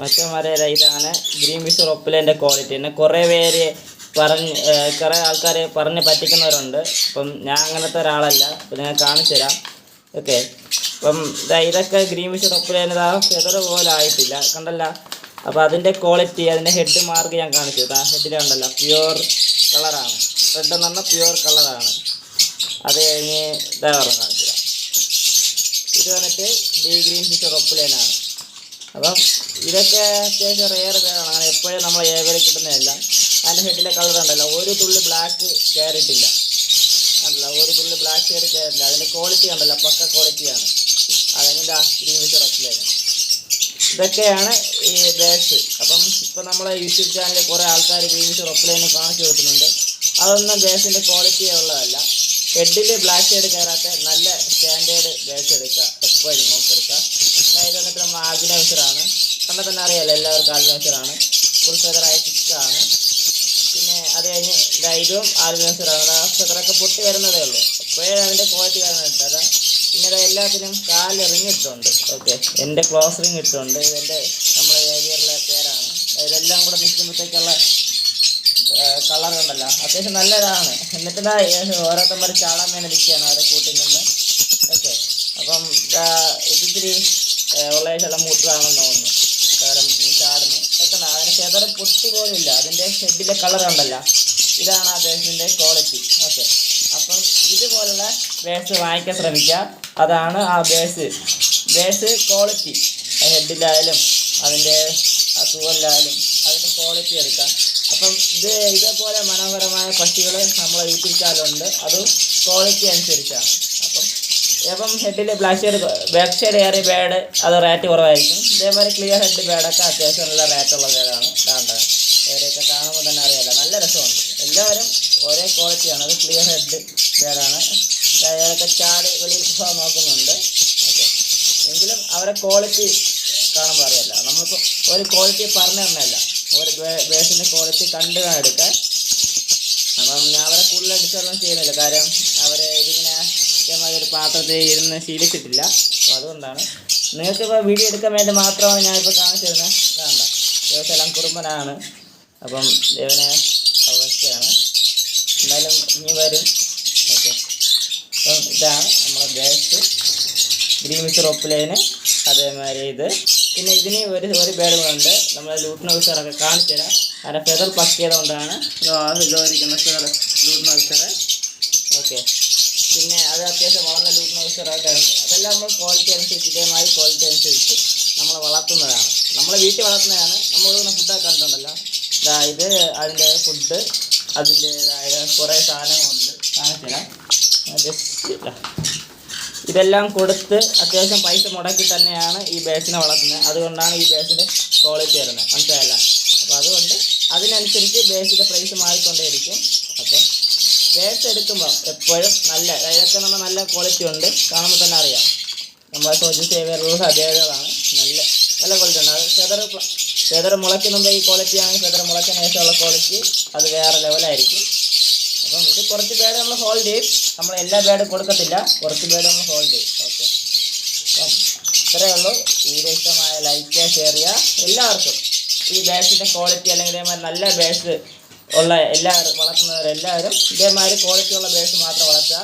മറ്റന്മാരെ ഇതാണ് green wisher റൊപ്പിലേന്റെ quality പിന്നെ കുറേ പേര് പറഞ്ഞ് കുറേ ആൾക്കാർ പറഞ്ഞ് പറ്റിക്കുന്നവരുണ്ട്. അപ്പം ഞാൻ അങ്ങനത്തെ ഒരാളല്ല. അപ്പം ഞാൻ കാണിച്ചു തരാം. ഓക്കെ. അപ്പം ഇതൊക്കെ ഗ്രീൻ വിഷ് റൊപ്പിലേന്റെ ഫെതർ പോലെ ആയിട്ടില്ല. കണ്ടല്ല? അപ്പോൾ അതിന്റെ ക്വാളിറ്റി അതിന്റെ ഹെഡ് മാർക്ക് ഞാൻ കാണിച്ചു. ആ ഹെഡിൽ കണ്ടല്ലോ. പ്യുവർ കളറാണ് റെഡ് എന്ന് പറഞ്ഞാൽ പ്യുവർ കളറാണ് അത് കഴിഞ്ഞ് ഇതാ പറഞ്ഞു കാണിച്ചു ഇത് വന്നിട്ട് ഡി ഗ്രീൻ ഫിഷ് റൊപ്പിലേനാണ് അപ്പം ഇതൊക്കെ അത്യാവശ്യം റെയർ പേരാണ് അങ്ങനെ എപ്പോഴും നമ്മൾ ഏവരെ കിട്ടുന്നതല്ല. അതിന്റെ ഹെഡിലെ കളർ ഉണ്ടല്ലോ. ഒരു തുള്ളി ബ്ലാക്ക് കയറിയിട്ടില്ല അല്ല ഒരു തുള്ളി ബ്ലാക്ക് കയറി കയറില്ല അതിന്റെ ക്വാളിറ്റി കണ്ടല്ലോ. പക്ക ക്വാളിറ്റിയാണ് അതിന്റെ ഗ്രീൻ ഫിഷ് റൊപ്പിലേന് ഇതൊക്കെയാണ് ഈ ബേസ് അപ്പം ഇപ്പം നമ്മളെ യൂട്യൂബ് ചാനലിൽ കുറേ ആൾക്കാർ ഗ്രീൻ റൊപ്പിലേനെ കാണിച്ചു കൊടുക്കുന്നുണ്ട്. അതൊന്നും ബേസിന്റെ ക്വാളിറ്റി ഉള്ളതല്ല. ഹെഡിൽ ബ്ലാക്ക് ഷെയ്ഡ് കയറാത്ത നല്ല സ്റ്റാൻഡേർഡ് ബേസ് എടുക്കുക. എപ്പോഴും നോക്കിയെടുക്കുക അതായത് എന്നിട്ട് നമ്മൾ ആൽബിനൈസറാണ് കണ്ടാൽ തന്നെ അറിയാലോ എല്ലാവർക്കും ആൽബിനൈസറാണ് ഫുൾ ഫെതറായ ആണ് പിന്നെ അത് കഴിഞ്ഞ് ഇതാ ഇതും ആൽബിനൈസറാണ് ആ ഫെതറൊക്കെ പൊട്ടി വരുന്നതേ ഉള്ളൂ. അപ്പോഴേ അതിന്റെ ക്വാളിറ്റി കാരണം അത് പിന്നെ അത് എല്ലാത്തിനും കാൽ റിങ് ഇട്ടുണ്ട് ഓക്കെ എന്റെ ക്ലോസ് റിങ് ഇട്ടുണ്ട് ഇതെന്റെ നമ്മുടെ ഏരിയയിലെ പേരാണ്. ഇതെല്ലാം കൂടെ നിൽക്കുമ്പോഴത്തേക്കുള്ള കളർ ഉണ്ടല്ലോ. അത്യാവശ്യം നല്ലതാണ്. എന്നിട്ട് ഓരോരുത്തന്മാർ ചാടാൻ വേണ്ടി നിൽക്കുകയാണ് അവരെ കൂട്ടിൽ നിന്ന്. ദാ ഇതിത്തിരി ഉള്ള തോന്നുന്നു. കാരണം ചാടുന്നു ഒക്കെ അതിന് ഫെതർ പൊട്ടി പോലും ഇല്ല അതിന്റെ ഷെഡിലെ കളർ ഉണ്ടല്ലോ. ഇതാണ് അദ്ദേഹത്തിന്റെ ക്വാളിറ്റി ഓക്കെ അപ്പം ഇതുപോലുള്ള ബേസ് വാങ്ങിക്കാൻ ശ്രമിക്കുക അതാണ് ആ ബേസ് ബേസ് ക്വാളിറ്റി ഹെഡിലായാലും അതിന്റെ അസുഖമില്ലായാലും അതിന്റെ ക്വാളിറ്റി എടുക്കാം. അപ്പം ഇത് ഇതേപോലെ മനോഹരമായ പക്ഷികൾ നമ്മളെ യൂട്യൂബ് ചാനലുണ്ട് അതും ക്വാളിറ്റി അനുസരിച്ചാണ്. അപ്പം ഹെഡിൽ ബ്ലാക്ക് ഷെയ്ഡ് ബാക്ക് ഷെയ്ഡ് ഏറിയ പാഡ് അത് റേറ്റ് കുറവായിരിക്കും. ഇതേപോലെ ക്ലിയർ ഹെഡ് പാഡൊക്കെ അത്യാവശ്യം നല്ല റേറ്റുള്ള ബേഡാണ് കാണേണ്ടത് ഇവരെയൊക്കെ കാണുമ്പോൾ തന്നെ അറിയാമല്ലോ നല്ല രസമുണ്ട്. എല്ലാവരും ഒരേ ക്വാളിറ്റിയാണ് അത് ക്ലിയർ ഹെഡ് പാഡാണ് അയാളൊക്കെ ചാടി വെളിയിൽ പോകാൻ നോക്കുന്നുണ്ട്. ഓക്കെ. എങ്കിലും അവരെ ക്വാളിറ്റി കാണുമ്പോൾ അറിയാലോ. നമ്മളിപ്പോൾ ഒരു ക്വാളിറ്റി പറഞ്ഞു തന്നല്ല ഒരു ബേസിന്റെ ക്വാളിറ്റി കണ്ടു വേണം എടുക്കാൻ അപ്പം ഞാൻ അവരെ കൂടുതൽ ഡിസ്റ്റർബൻസ് ചെയ്യുന്നില്ല. കാര്യം അവരെ ഇതിങ്ങനെ പാത്രത്തിൽ ഇരുന്ന് ശീലിച്ചിട്ടില്ല. അപ്പോൾ അതുകൊണ്ടാണ്. നിങ്ങൾക്ക് ഇപ്പോൾ വീഡിയോ എടുക്കാൻ വേണ്ടി മാത്രമാണ് ഞാനിപ്പോൾ കാണിച്ചു തരുന്നത് കാണണ്ട ദേവശാലം കുറുമ്പനാണ്. അപ്പം ദേവനെ അവസ്ഥയാണ്. എന്നാലും ഇനി വരും. ഓക്കെ. അപ്പം ഇതാണ് നമ്മുടെ ബേസ് ഗ്രീൻ വിത്ത് ഒപ്പിലേന് അതേമാതിരി ഇത്. പിന്നെ ഇതിന് ഒരു ഒരു ബേഡ് ഉണ്ട് നമ്മൾ ലൂട്ടിന് ഓഫീസറൊക്കെ കാണിച്ചു തരാം അതിന്റെ ഫെതർ പക്കിയത് കൊണ്ടാണ് ഇരിക്കുന്ന ഫെതർ ലൂട്ടിന് ഓഫീസറ് ഓക്കെ. പിന്നെ അത് അത്യാവശ്യം വളർന്ന ലൂത്ത് ഉണ്ട്. അതെല്ലാം നമ്മൾ ക്വാളിറ്റി അനുസരിച്ച് ഇതേമാതിരി ക്വാളിറ്റി അനുസരിച്ച് നമ്മൾ വളർത്തുന്നതാണ്. നമ്മൾ വീട്ടിൽ വളർത്തുന്നതാണ്. നമ്മൾ കൊടുക്കുന്ന ഫുഡൊക്കെ കണ്ടിട്ടുണ്ടല്ലോ. അതായത് അതിന്റെ ഫുഡ് അതിന്റേതായ കുറേ സാധനങ്ങളുണ്ട്. കാണിച്ചില്ല ജസ്റ്റ് ഇതെല്ലാം കൊടുത്ത് അത്യാവശ്യം പൈസ മുടക്കി തന്നെയാണ് ഈ ബേസിനെ വളർത്തുന്നത്. അതുകൊണ്ടാണ് ഈ ബേസിന്റെ ക്വാളിറ്റി വരുന്നത്. മനസ്സിലായല്ല? അപ്പോൾ അതുകൊണ്ട് അതിനനുസരിച്ച് ബേസിന്റെ പ്രൈസ് മാറിക്കൊണ്ടേയിരിക്കും. എടുക്കുമ്പോൾ എപ്പോഴും നല്ല ഇതൊക്കെ നമ്മൾ നല്ല ക്വാളിറ്റി ഉണ്ട്. കാണുമ്പോൾ തന്നെ അറിയാം. നമ്മുടെ സോജി സേവിയറുള്ള അതേതാണ് നല്ല നല്ല ക്വാളിറ്റി ഉണ്ട്. അത് ഫെദർ ഫെദർ മുളയ്ക്ക് ഈ ക്വാളിറ്റിയാണ് ഫെദർ മുളയ്ക്കുന്ന ശേഷമുള്ള ക്വാളിറ്റി അത് വേറെ ലെവലായിരിക്കും അപ്പം ഇത് കുറച്ച് പേര് നമ്മൾ ഹോൾഡ് ചെയ്യും. നമ്മൾ എല്ലാ പേരും കൊടുക്കത്തില്ല. കുറച്ച് പേര് നമ്മൾ ഹോൾഡ് ചെയ്യും. ഓക്കെ അപ്പം ഇത്രയേ ഉള്ളൂ. വീഡിയോ ഇഷ്ടമായ ലൈക്ക് ഷെയർ ചെയ്യുക. എല്ലാവർക്കും ഈ ബാഗ്സിന്റെ ക്വാളിറ്റി അല്ലെങ്കിൽ നല്ല ബേസ് ഉള്ള എല്ലാവരും വളർത്തുന്നവരെല്ലാവരും ഇതേമാതിരി ക്വാളിറ്റിയുള്ള ബേസ് മാത്രം വളർത്തുക.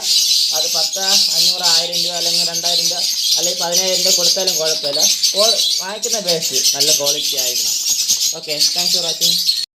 അത് പത്ത് അഞ്ഞൂറ് ആയിരം രൂപ അല്ലെങ്കിൽ രണ്ടായിരം രൂപ അല്ലെങ്കിൽ പതിനായിരം രൂപ കൊടുത്താലും കുഴപ്പമില്ല. വാങ്ങിക്കുന്ന ബേസ് നല്ല ക്വാളിറ്റി ആയിരിക്കണം. Okay thanks for watching